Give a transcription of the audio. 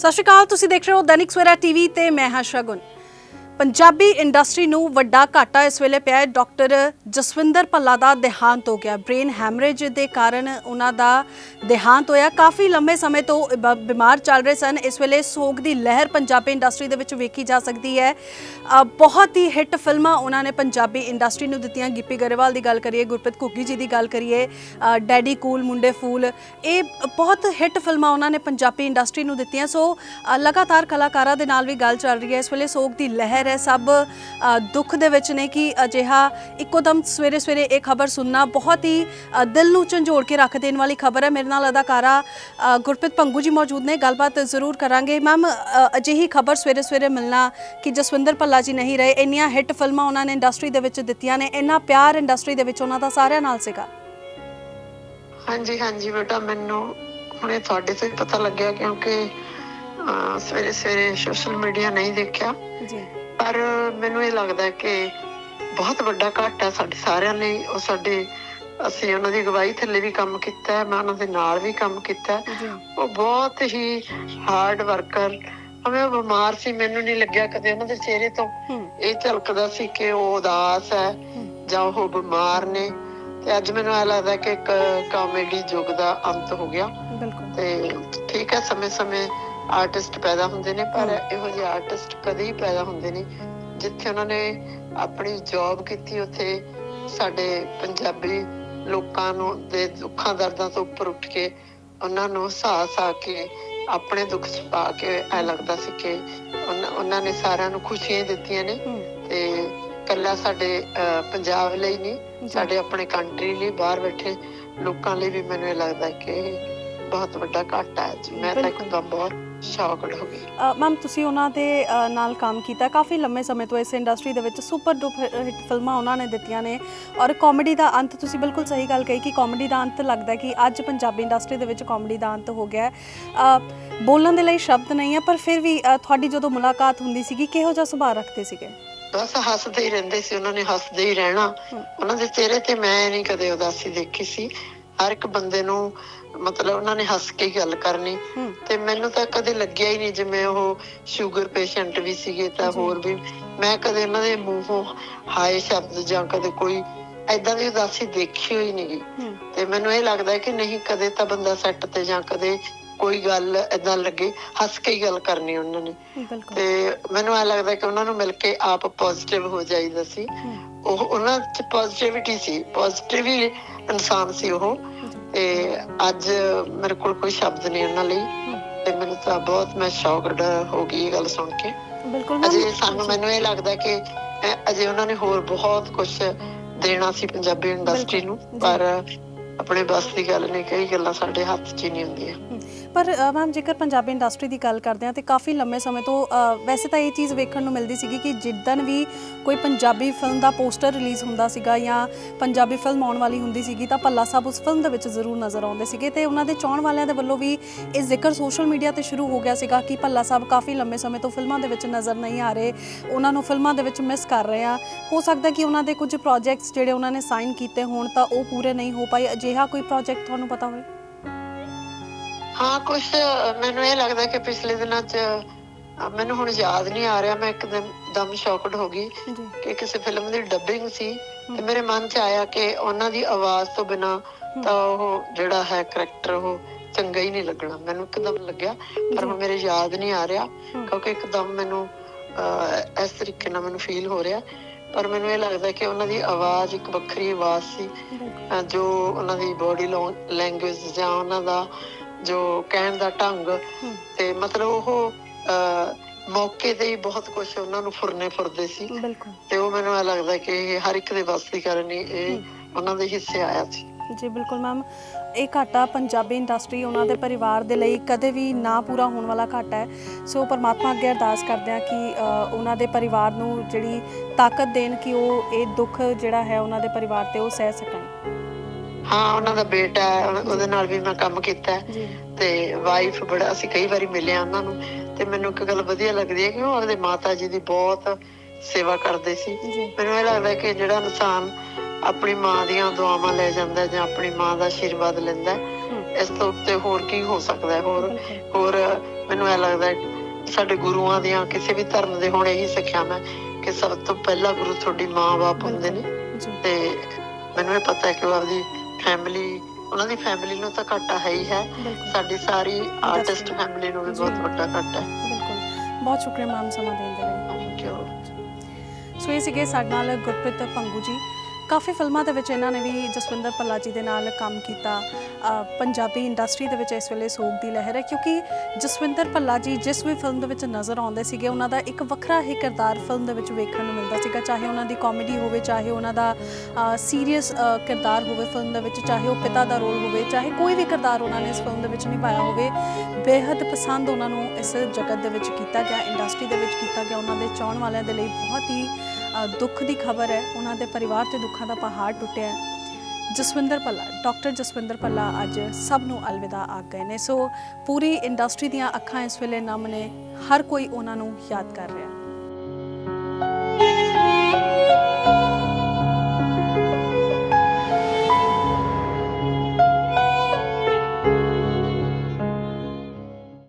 ਸਤਿ ਸ਼੍ਰੀ ਅਕਾਲ ਤੁਸੀਂ ਦੇਖ ਰਹੇ ਹੋ ਦੈਨਿਕ ਸਵੇਰਾ ਟੀਵੀ ਤੇ ਮੈਂ ਹਾਂ ਸ਼ਗੁਨ। ਪੰਜਾਬੀ ਇੰਡਸਟਰੀ ਨੂੰ ਵੱਡਾ ਘਾਟਾ ਇਸ ਵੇਲੇ ਪਿਆ ਹੈ। ਡਾਕਟਰ ਜਸਵਿੰਦਰ ਭੱਲਾ ਦਾ ਦੇਹਾਂਤ ਹੋ ਗਿਆ। ਬ੍ਰੇਨ ਹੈਮਰੇਜ ਦੇ ਕਾਰਨ ਉਹਨਾਂ ਦਾ ਦੇਹਾਂਤ ਹੋਇਆ। ਕਾਫੀ ਲੰਬੇ ਸਮੇਂ ਤੋਂ ਬ- ਬਿਮਾਰ ਚੱਲ ਰਹੇ ਸਨ। ਇਸ ਵੇਲੇ ਸੋਗ ਦੀ ਲਹਿਰ ਪੰਜਾਬੀ ਇੰਡਸਟਰੀ ਦੇ ਵਿੱਚ ਵੇਖੀ ਜਾ ਸਕਦੀ ਹੈ। ਅ, ਬਹੁਤ ਹੀ ਹਿੱਟ ਫਿਲਮਾਂ ਉਹਨਾਂ ਨੇ ਪੰਜਾਬੀ ਇੰਡਸਟਰੀ ਨੂੰ ਦਿੱਤੀਆਂ। ਗਿੱਪੀ ਗਰੇਵਾਲ ਦੀ ਗੱਲ ਕਰੀਏ ਗੁਰਪ੍ਰੀਤ ਘੁੱਗੀ ਜੀ ਦੀ ਗੱਲ ਕਰੀਏ ਅ, ਡੈਡੀ ਕੂਲ ਮੁੰਡੇ ਫੂਲ ਇਹ ਬਹੁਤ ਹਿੱਟ ਫਿਲਮਾਂ ਉਹਨਾਂ ਨੇ ਪੰਜਾਬੀ ਇੰਡਸਟਰੀ ਨੂੰ ਦਿੱਤੀਆਂ। ਸੋ ਅ, ਲਗਾਤਾਰ ਕਲਾਕਾਰਾਂ ਦੇ ਨਾਲ ਵੀ ਗੱਲ ਚੱਲ ਰਹੀ ਹੈ। ਇਸ ਵੇਲੇ ਸੋਗ ਦੀ ਲਹਿਰ ਹੈ ਸਭ ਅ, ਦੁੱਖ ਦੇ ਵਿੱਚ ਨੇ ਕਿ ਅਜਿਹਾ ਇੱਕੋ ਦਮ ਸਵੇਰੇ ਸਵੇਰੇ ਇਹ ਖਬਰ ਸੁਣਨਾ ਬਹੁਤ ਹੀ ਦਿਲ ਨੂੰ ਝੰਜੋੜ ਕੇ ਰੱਖ ਦੇਣ ਵਾਲੀ ਖਬਰ ਹੈ। ਮੇਰੇ ਨਾਲ ਅਦਾਕਾਰਾ ਗੁਰਪ੍ਰੀਤ ਪੰਗੂ ਜੀ ਮੌਜੂਦ ਨੇ। ਗੱਲਬਾਤ ਜ਼ਰੂਰ ਕਰਾਂਗੇ। ਮੈਮ ਅਜਿਹੀ ਖਬਰ ਸਵੇਰੇ ਸਵੇਰੇ ਮਿਲਣਾ ਕਿ ਜਸਵਿੰਦਰ ਭੱਲਾ ਜੀ ਨਹੀਂ ਰਹੇ ਇੰਨੀਆਂ ਹਿੱਟ ਫਿਲਮਾਂ ਉਹਨਾਂ ਨੇ ਇੰਡਸਟਰੀ ਦੇ ਵਿੱਚ ਦਿੱਤੀਆਂ ਨੇ ਇੰਨਾ ਪਿਆਰ ਇੰਡਸਟਰੀ ਦੇ ਵਿੱਚ ਉਹਨਾਂ ਦਾ ਸਾਰਿਆਂ ਨਾਲ ਸੀਗਾ। ਹਾਂਜੀ ਹਾਂਜੀ ਬੇਟਾ ਮੈਨੂੰ ਹੁਣੇ ਤੁਹਾਡੇ ਤੋਂ ਹੀ ਪਤਾ ਲੱਗਿਆ ਕਿਉਂਕਿ ਸਵੇਰੇ ਸਵੇਰੇ ਸੋਸ਼ਲ ਮੀਡੀਆ ਨਹੀਂ ਦੇਖਿਆ। ਜੀ। ਪਰ ਮੈਨੂੰ ਇਹ ਲੱਗਦਾ ਕਿ ਬਹੁਤ ਵੱਡਾ ਘਾਟਾ ਹੈ ਸਾਡੇ ਸਾਰਿਆਂ ਲਈ ਉਹ ਸਾਡੇ ਅਸੀਂ ਉਹਨਾਂ ਦੀ ਅਗਵਾਈ ਥੱਲੇ ਵੀ ਕੰਮ ਕੀਤਾ ਹੈ ਮੈਂ ਉਹਨਾਂ ਦੇ ਨਾਲ ਵੀ ਕੰਮ ਕੀਤਾ ਉਹ ਬਹੁਤ ਹੀ ਹਾਰਡ ਵਰਕਰ ਹਮੇ ਉਹ ਬਿਮਾਰ ਸੀ ਮੈਨੂੰ ਨਹੀਂ ਲੱਗਿਆ ਕਦੇ ਉਹਨਾਂ ਦੇ ਚਿਹਰੇ ਤੋਂ ਇਹ ਝਲਕਦਾ ਸੀ ਕਿ ਉਹ ਉਦਾਸ ਹੈ ਜਾਂ ਉਹ ਬਿਮਾਰ ਨੇ। ਤੇ ਅੱਜ ਮੈਨੂੰ ਇਹ ਲੱਗਦਾ ਕਿ ਇੱਕ ਕਾਮੇਡੀ ਯੁੱਗ ਦਾ ਅੰਤ ਹੋ ਗਿਆ। ਬਿਲਕੁਲ। ਤੇ ਠੀਕ ਹੈ ਸਮੇਂ-ਸਮੇਂ ਆਰਟਿਸਟ ਪੈਦਾ ਹੁੰਦੇ ਨੇ ਪਰ ਇਹੋ ਜਿਹੇ ਆਰਟਿਸਟ ਕਦੇ ਹੀ ਪੈਦਾ ਹੁੰਦੇ ਨਹੀਂ ਜਿੱਥੇ ਉਹਨਾਂ ਨੇ ਆਪਣੀ ਜੌਬ ਕੀਤੀ ਉੱਥੇ ਸਾਡੇ ਪੰਜਾਬੀ ਲੋਕਾਂ ਨੂੰ ਦੇ ਦੁੱਖਾਂ ਦਰਦਾਂ ਤੋਂ ਉੱਪਰ ਉੱਠ ਕੇ ਉਹਨਾਂ ਨੂੰ ਹਸਾ-ਹਸਾ ਕੇ ਆਪਣੇ ਦੁੱਖ ਛੁਪਾ ਕੇ ਐ ਲੱਗਦਾ ਸੀ ਕਿ ਉਹਨਾਂ- ਨੇ ਸਾਰਿਆਂ ਨੂੰ ਖੁਸ਼ੀਆਂ ਦਿੱਤੀਆਂ ਨੇ ਤੇ ਕੱਲਾ ਸਾਡੇ ਪੰਜਾਬ ਲਈ ਨਹੀਂ। ਸਾਡੇ ਆਪਣੇ ਕੰਟਰੀ ਲਈ ਬਾਹਰ ਬੈਠੇ ਲੋਕਾਂ ਲਈ ਵੀ ਮੈਨੂੰ ਇਹ ਲੱਗਦਾ ਕਿ ਬਹੁਤ ਵੱਡਾ ਘਾਟਾ ਹੈ ਜੀ। ਮੈਂ ਤਾਂ। ਇੱਕਦਮ ਬਹੁਤ ਸ਼ੌਕਡ ਹੋ ਗਈ। ਮੈਮ ਤੁਸੀਂ ਉਹਨਾਂ ਦੇ ਅ, ਨਾਲ ਕੰਮ ਕੀਤਾ। ਕਾਫੀ ਲੰਮੇ ਸਮੇਂ ਤੋਂ ਇਸ ਇੰਡਸਟਰੀ ਦੇ ਵਿੱਚ ਸੁਪਰ ਡੁਪਰ ਹਿੱਟ ਫਿਲਮਾਂ ਉਹਨਾਂ ਨੇ ਦਿੱਤੀਆਂ ਨੇ। ਔਰ ਕਾਮੇਡੀ ਦਾ ਅੰਤ ਤੁਸੀਂ ਬਿਲਕੁਲ ਸਹੀ ਗੱਲ ਕਹੀ ਕਿ ਕਾਮੇਡੀ ਦਾ ਅੰਤ ਲੱਗਦਾ ਹੈ ਕਿ ਅੱਜ ਪੰਜਾਬੀ ਇੰਡਸਟਰੀ ਦੇ ਵਿੱਚ ਕਾਮੇਡੀ ਦਾ ਅੰਤ ਹੋ ਗਿਆ ਹੈ। ਅ, ਬੋਲਣ ਦੇ ਲਈ ਸ਼ਬਦ ਨਹੀਂ ਹੈ ਪਰ ਫਿਰ ਵੀ ਅ, ਤੁਹਾਡੀ ਜਦੋਂ ਮੁਲਾਕਾਤ ਹੁੰਦੀ ਸੀਗੀ ਕਿਹੋ ਜਿਹਾ ਸੁਭਾਅ ਰੱਖਦੇ ਸੀਗੇ? ਬਸ ਹੱਸਦੇ ਹੀ ਰਹਿੰਦੇ ਸੀ ਉਹਨਾਂ ਨੇ ਹੱਸਦੇ ਹੀ ਰਹਿਣਾ। ਹਮ। ਉਹਨਾਂ ਦੇ ਚਿਹਰੇ ਤੇ ਮੈਂ ਨਹੀਂ ਕਦੇ ਉਦਾਸੀ ਦੇਖੀ ਸੀ। ਹਰ ਇੱਕ ਬੰਦੇ ਨੂੰ ਮਤਲਬ ਉਹਨਾਂ ਨੇ ਹੱਸ ਕੇ ਗੱਲ ਕਰਨੀ। ਤੇ ਮੈਨੂੰ ਤਾਂ ਕਦੇ ਲੱਗਿਆ ਹੀ ਨਹੀਂ ਜਿਵੇਂ ਉਹ ਸ਼ੂਗਰ ਪੇਸ਼ੈਂਟ ਵੀ ਸੀਗੇ ਤਾਂ। ਹੋਰ ਵੀ। ਮੈਂ ਕਦੇ ਉਹਨਾਂ ਦੇ ਮੂੰਹੋਂ ਹਾਏ ਸ਼ਬਦ ਜਾਂ ਕਦੇ ਕੋਈ ਐਦਾਂ ਦੀ ਉਦਾਸੀ ਦੇਖੀ ਹੋਈ ਨਹੀਂ ਤੇ ਮੈਨੂੰ ਇਹ ਲੱਗਦਾ ਕਿ ਨਹੀਂ ਕਦੇ ਤਾਂ ਬੰਦਾ ਸੈੱਟ ਤੇ ਜਾਂ ਕਦੇ ਕੋਈ ਗੱਲ ਐਦਾਂ ਲੱਗੇ ਹੱਸ ਕੇ ਹੀ ਗੱਲ ਕਰਨੀ ਉਹਨਾਂ ਨੇ। ਤੇ ਮੈਨੂੰ ਇਹ ਲੱਗਦਾ ਕਿ ਉਹਨਾਂ ਨੂੰ ਮਿਲ ਕੇ ਆਪ ਪੋਜ਼ਿਟਿਵ ਹੋ ਜਾਈਦਾ ਸੀ। ਉਹ ਉਹਨਾਂ ਚ ਪੋਜ਼ਿਟਿਵਿਟੀ ਸੀ। ਪੋਜ਼ਿਟਿਵ ਹੀ ਇਨਸਾਨ ਸੀ ਉਹ। ਤੇ ਅੱਜ ਮੇਰੇ ਕੋਲ ਕੋਈ ਸ਼ਬਦ ਨਹੀਂ ਉਹਨਾਂ ਲਈ। ਤੇ ਮੈਨੂੰ ਤਾਂ ਬਹੁਤ ਮੈਂ ਸ਼ੌਕਡ ਹੋ ਗਈ ਇਹ ਗੱਲ ਸੁਣ ਕੇ। ਬਿਲਕੁਲ ਅਜੇ ਸਾਨੂੰ ਮੈਨੂੰ ਇਹ ਲੱਗਦਾ ਕਿ ਅਜੇ ਉਹਨਾਂ ਨੇ ਹੋਰ ਬਹੁਤ ਕੁਝ ਦੇਣਾ ਸੀ ਪੰਜਾਬੀ ਇੰਡਸਟਰੀ ਨੂੰ। ਪਰ ਆਪਣੇ ਬਸ ਦੀ ਗੱਲ ਨਹੀਂ ਕਈ ਗੱਲਾਂ ਸਾਡੇ ਹੱਥ 'ਚ ਨਹੀਂ ਹੁੰਦੀਆਂ। ਪਰ ਮੈਮ ਜੇਕਰ ਪੰਜਾਬੀ ਇੰਡਸਟਰੀ ਦੀ ਗੱਲ ਕਰਦੇ ਹਾਂ ਤੇ ਕਾਫੀ ਲੰਮੇ ਸਮੇਂ ਤੋਂ ਅ, ਵੈਸੇ ਤਾਂ ਇਹ ਚੀਜ਼ ਵੇਖਣ ਨੂੰ ਮਿਲਦੀ ਸੀਗੀ ਕਿ ਜਿੱਦਣ ਵੀ ਕੋਈ ਪੰਜਾਬੀ ਫਿਲਮ ਦਾ ਪੋਸਟਰ ਰਿਲੀਜ਼ ਹੁੰਦਾ ਸੀਗਾ ਜਾਂ ਪੰਜਾਬੀ ਫਿਲਮ ਆਉਣ ਵਾਲੀ ਹੁੰਦੀ ਸੀਗੀ ਤਾਂ ਭੱਲਾ ਸਾਹਿਬ ਉਸ ਫਿਲਮ ਦੇ ਵਿੱਚ ਜ਼ਰੂਰ ਨਜ਼ਰ ਆਉਂਦੇ ਸੀਗੇ ਤੇ ਉਹਨਾਂ ਦੇ ਚਾਹਣ ਵਾਲਿਆਂ ਦੇ ਵੱਲੋਂ ਵੀ ਇਹ ਜ਼ਿਕਰ ਸੋਸ਼ਲ ਮੀਡੀਆ ਤੇ ਸ਼ੁਰੂ ਹੋ ਗਿਆ ਸੀਗਾ ਕਿ ਭੱਲਾ ਸਾਹਿਬ ਕਾਫੀ ਲੰਮੇ ਸਮੇਂ ਤੋਂ ਫਿਲਮਾਂ ਦੇ ਵਿੱਚ ਨਜ਼ਰ ਨਹੀਂ ਆ ਰਹੇ ਉਹਨਾਂ ਨੂੰ ਫਿਲਮਾਂ ਦੇ ਵਿੱਚ ਮਿਸ ਕਰ ਰਹੇ ਆ। ਹੋ ਸਕਦਾ ਕਿ ਉਹਨਾਂ ਦੇ ਕੁਝ ਪ੍ਰੋਜੈਕਟਸ ਜਿਹੜੇ ਉਹਨਾਂ ਨੇ ਸਾਈਨ ਕੀਤੇ ਹੋਣ ਤਾਂ ਉਹ ਪੂਰੇ ਨਹੀਂ ਹੋ ਪਾਏ ਅਜਿਹਾ ਕੋਈ ਪ੍ਰੋਜੈਕਟ ਤੁਹਾਨੂੰ ਪਤਾ ਹੋਵੇ? ਹਾਂ ਕੁਝ ਮੈਨੂੰ ਇਹ ਲੱਗਦਾ ਕਿ ਪਿਛਲੇ ਦਿਨਾਂ 'ਚ ਮੈਨੂੰ ਹੁਣ ਯਾਦ ਨਹੀਂ ਆ ਰਿਹਾ ਮੈਂ ਇੱਕਦਮ ਦਮ ਸ਼ੌਕਡ ਹੋ ਗਈ ਕਿ ਕਿਸੇ ਫਿਲਮ ਦੀ ਡੱਬਿੰਗ ਸੀ ਤੇ ਮੇਰੇ ਮਨ 'ਚ ਆਇਆ ਕਿ ਉਹਨਾਂ ਦੀ ਆਵਾਜ਼ ਤੋਂ ਬਿਨਾ ਤਾਂ ਉਹ ਜਿਹੜਾ ਹੈ ਕਰੈਕਟਰ ਉਹ ਚੰਗਾ ਹੀ ਨਹੀਂ ਲੱਗਣਾ। ਮੈਨੂੰ ਇੱਕਦਮ ਲੱਗਿਆ ਪਰ ਹੁਣ ਮੇਰੇ ਯਾਦ ਨਹੀਂ ਆ ਰਿਹਾ। ਕਿਉਂਕਿ ਇੱਕਦਮ ਮੈਨੂੰ ਇਸ ਤਰੀਕੇ ਨਾਲ ਮੈਨੂੰ ਫੀਲ ਹੋ ਰਿਹਾ। ਪਰ ਮੈਨੂੰ ਇਹ ਲੱਗਦਾ ਕਿ ਉਹਨਾਂ ਦੀ ਆਵਾਜ਼ ਇੱਕ ਵੱਖਰੀ ਆਵਾਜ਼ ਸੀ ਜੋ ਉਹਨਾਂ ਦੀ ਬੋਡੀ ਲੈਂਗੁਏਜ ਜਾਂ ਉਹਨਾਂ ਦਾ ਜੋ ਕਹਿਣ ਦਾ ਢੰਗ। ਤੇ ਮਤਲਬ ਉਹ ਮੌਕੇ ਤੇ ਹੀ ਬਹੁਤ ਕੁਝ ਉਹਨਾਂ ਨੂੰ ਫੁਰਨੇ ਫੁਰਦੇ ਸੀ। ਤੇ ਉਹ ਮੈਨੂੰ ਇਹ ਲੱਗਦਾ ਕਿ ਹਰ ਇੱਕ ਦੇ ਵੱਸ ਦੀ ਨਹੀਂ ਇਹ ਉਹਨਾਂ ਦੇ ਹਿੱਸੇ ਆਇਆ ਸੀ। ਜੀ ਬਿਲਕੁਲ ਮੈਮ। ਇਹ ਘਾਟਾ ਪੰਜਾਬੀ ਇੰਡਸਟਰੀ ਉਹਨਾਂ ਦੇ ਪਰਿਵਾਰ ਦੇ ਲਈ ਕਦੇ ਵੀ ਨਾ ਪੂਰਾ ਹੋਣ ਵਾਲਾ ਘਾਟਾ ਹੈ। ਸੋ ਪਰਮਾਤਮਾ ਅੱਗੇ ਅਰਦਾਸ ਕਰਦੇ ਹਾਂ ਕਿ ਉਹਨਾਂ ਦੇ ਪਰਿਵਾਰ ਨੂੰ ਜਿਹੜੀ ਤਾਕਤ ਦੇਣ ਕਿ ਉਹ ਇਹ ਦੁੱਖ ਜਿਹੜਾ ਹੈ ਉਹਨਾਂ ਦੇ ਪਰਿਵਾਰ ਤੇ ਉਹ ਸਹਿ ਸਕਣ। ਹਾਂ ਉਹਨਾਂ ਦਾ ਬੇਟਾ ਹੈ ਉਹ- ਉਹਦੇ ਨਾਲ ਵੀ ਮੈਂ ਕੰਮ ਕੀਤਾ ਹੈ। ਜੀ। ਤੇ ਵਾਈਫ ਬੜਾ ਅਸੀਂ ਕਈ ਵਾਰੀ ਮਿਲੇ ਆ ਉਹਨਾਂ ਨੂੰ। ਤੇ ਮੈਨੂੰ ਇੱਕ ਗੱਲ ਵਧੀਆ ਲੱਗਦੀ ਹੈ ਕਿ ਉਹ ਆਪਦੇ ਮਾਤਾ ਜੀ ਦੀ ਬਹੁਤ ਸੇਵਾ ਕਰਦੇ ਸੀ। ਜੀ। ਮੈਨੂੰ ਇਹ ਲੱਗਦਾ ਕਿ ਜਿਹੜਾ ਇਨਸਾਨ ਆਪਣੀ ਮਾਂ ਦੀਆਂ ਦੁਆਵਾਂ ਲੈ ਜਾਂਦਾ ਹੈ ਜਾਂ ਆਪਣੀ ਮਾਂ ਦਾ ਆਸ਼ੀਰਵਾਦ ਲੈਂਦਾ ਹੈ, ਹਮ। ਇਸ ਤੋਂ ਉੱਤੇ ਹੋਰ ਕੀ ਹੋ ਸਕਦਾ ਹੈ? ਹੋਰ ਬਿਲਕੁਲ। ਹੋਰ ਮੈਨੂੰ ਇਹ ਲੱਗਦਾ ਹੈ ਸਾਡੇ ਗੁਰੂਆਂ ਦੀਆਂ ਕਿਸੇ ਵੀ ਧਰਮ ਦੇ ਹੁਣ ਇਹੀ ਸਿੱਖਿਆ ਮੈਂ ਕਿ ਸਭ ਤੋਂ ਪਹਿਲਾ ਗੁਰੂ ਤੁਹਾਡੀ ਮਾਂ-ਬਾਪ ਹੁੰਦੇ ਨੇ। ਜੀ। ਤੇ ਮੈਨੂੰ ਇਹ ਪਤਾ ਹੈ ਕਿ ਉਹ ਆਪਦੀ ਫੈਮਿਲੀ ਉਹਨਾਂ ਦੀ ਫੈਮਿਲੀ ਨੂੰ ਤਾਂ ਘਾਟਾ ਹੈ ਹੀ ਹੈ। ਸਾਡੀ ਸਾਰੀ ਆਰਟਿਸਟ। ਫੈਮਿਲੀ ਨੂੰ ਵੀ। ਬਹੁਤ ਵੱਡਾ ਘਾਟਾ ਹੈ। ਬਿਲਕੁਲ। ਬਹੁਤ ਸ਼ੁਕਰੀਆ ਮੈਮ ਸਮਾਂ ਦੇਣ ਦੇ ਲਈ। ਥੈਂਕ ਯੂ ਸੋ ਇਹ ਸੀਗੇ ਸਾਡੇ ਨਾਲ ਗੁਰਪ੍ਰੀਤ ਪੰਗੂ ਜੀ। ਕਾਫੀ ਫਿਲਮਾਂ ਦੇ ਵਿੱਚ ਇਹਨਾਂ ਨੇ ਵੀ ਜਸਵਿੰਦਰ ਭੱਲਾ ਜੀ ਦੇ ਨਾਲ ਕੰਮ ਕੀਤਾ। ਪੰਜਾਬੀ ਇੰਡਸਟਰੀ ਦੇ ਵਿੱਚ ਇਸ ਵੇਲੇ ਸੋਗ ਦੀ ਲਹਿਰ ਹੈ ਕਿਉਂਕਿ ਜਸਵਿੰਦਰ ਭੱਲਾ ਜੀ ਜਿਸ ਵੀ ਫਿਲਮ ਦੇ ਵਿੱਚ ਨਜ਼ਰ ਆਉਂਦੇ ਸੀਗੇ, ਉਹਨਾਂ ਦਾ ਇੱਕ ਵੱਖਰਾ ਹੀ ਕਿਰਦਾਰ ਫਿਲਮ ਦੇ ਵਿੱਚ ਵੇਖਣ ਨੂੰ ਮਿਲਦਾ ਸੀਗਾ। ਚਾਹੇ ਉਹਨਾਂ ਦੀ ਕਾਮੇਡੀ ਹੋਵੇ, ਚਾਹੇ ਉਹਨਾਂ ਦਾ ਸੀਰੀਅਸ ਕਿਰਦਾਰ ਹੋਵੇ ਫਿਲਮ ਦੇ ਵਿੱਚ, ਚਾਹੇ ਉਹ ਪਿਤਾ ਦਾ ਰੋਲ ਹੋਵੇ, ਚਾਹੇ ਕੋਈ ਵੀ ਕਿਰਦਾਰ ਉਹਨਾਂ ਨੇ ਇਸ ਫਿਲਮ ਦੇ ਵਿੱਚ ਨਿਭਾਇਆ ਹੋਵੇ ਬੇहद ਪਸੰਦ ਉਹਨਾਂ ਨੂੰ ਇਸ ਜਗਤ ਦੇ ਵਿੱਚ ਕੀਤਾ ਗਿਆ ਇੰਡਸਟਰੀ ਦੇ ਵਿੱਚ ਕੀਤਾ ਗਿਆ। ਉਹਨਾਂ ਦੇ ਚਾਹਣ ਵਾਲਿਆਂ ਦੇ ਲਈ ਬਹੁਤ ਹੀ ਦੁੱਖ ਦੀ ਖਬਰ ਹੈ। ਉਹਨਾਂ ਦੇ ਪਰਿਵਾਰ ਤੇ ਦੁੱਖਾਂ ਦਾ ਪਹਾੜ ਟੁੱਟਿਆ ਹੈ। ਜਸਵਿੰਦਰ ਭੱਲਾ, ਡਾਕਟਰ ਜਸਵਿੰਦਰ ਭੱਲਾ ਅੱਜ ਸਭ ਨੂੰ ਅਲਵਿਦਾ ਆ ਗਏ ਨੇ। ਸੋ ਪੂਰੀ ਇੰਡਸਟਰੀ ਦੀਆਂ ਅੱਖਾਂ ਇਸ ਵੇਲੇ ਨਮ ਨੇ। ਹਰ ਕੋਈ ਉਹਨਾਂ ਨੂੰ ਯਾਦ ਕਰ ਰਿਹਾ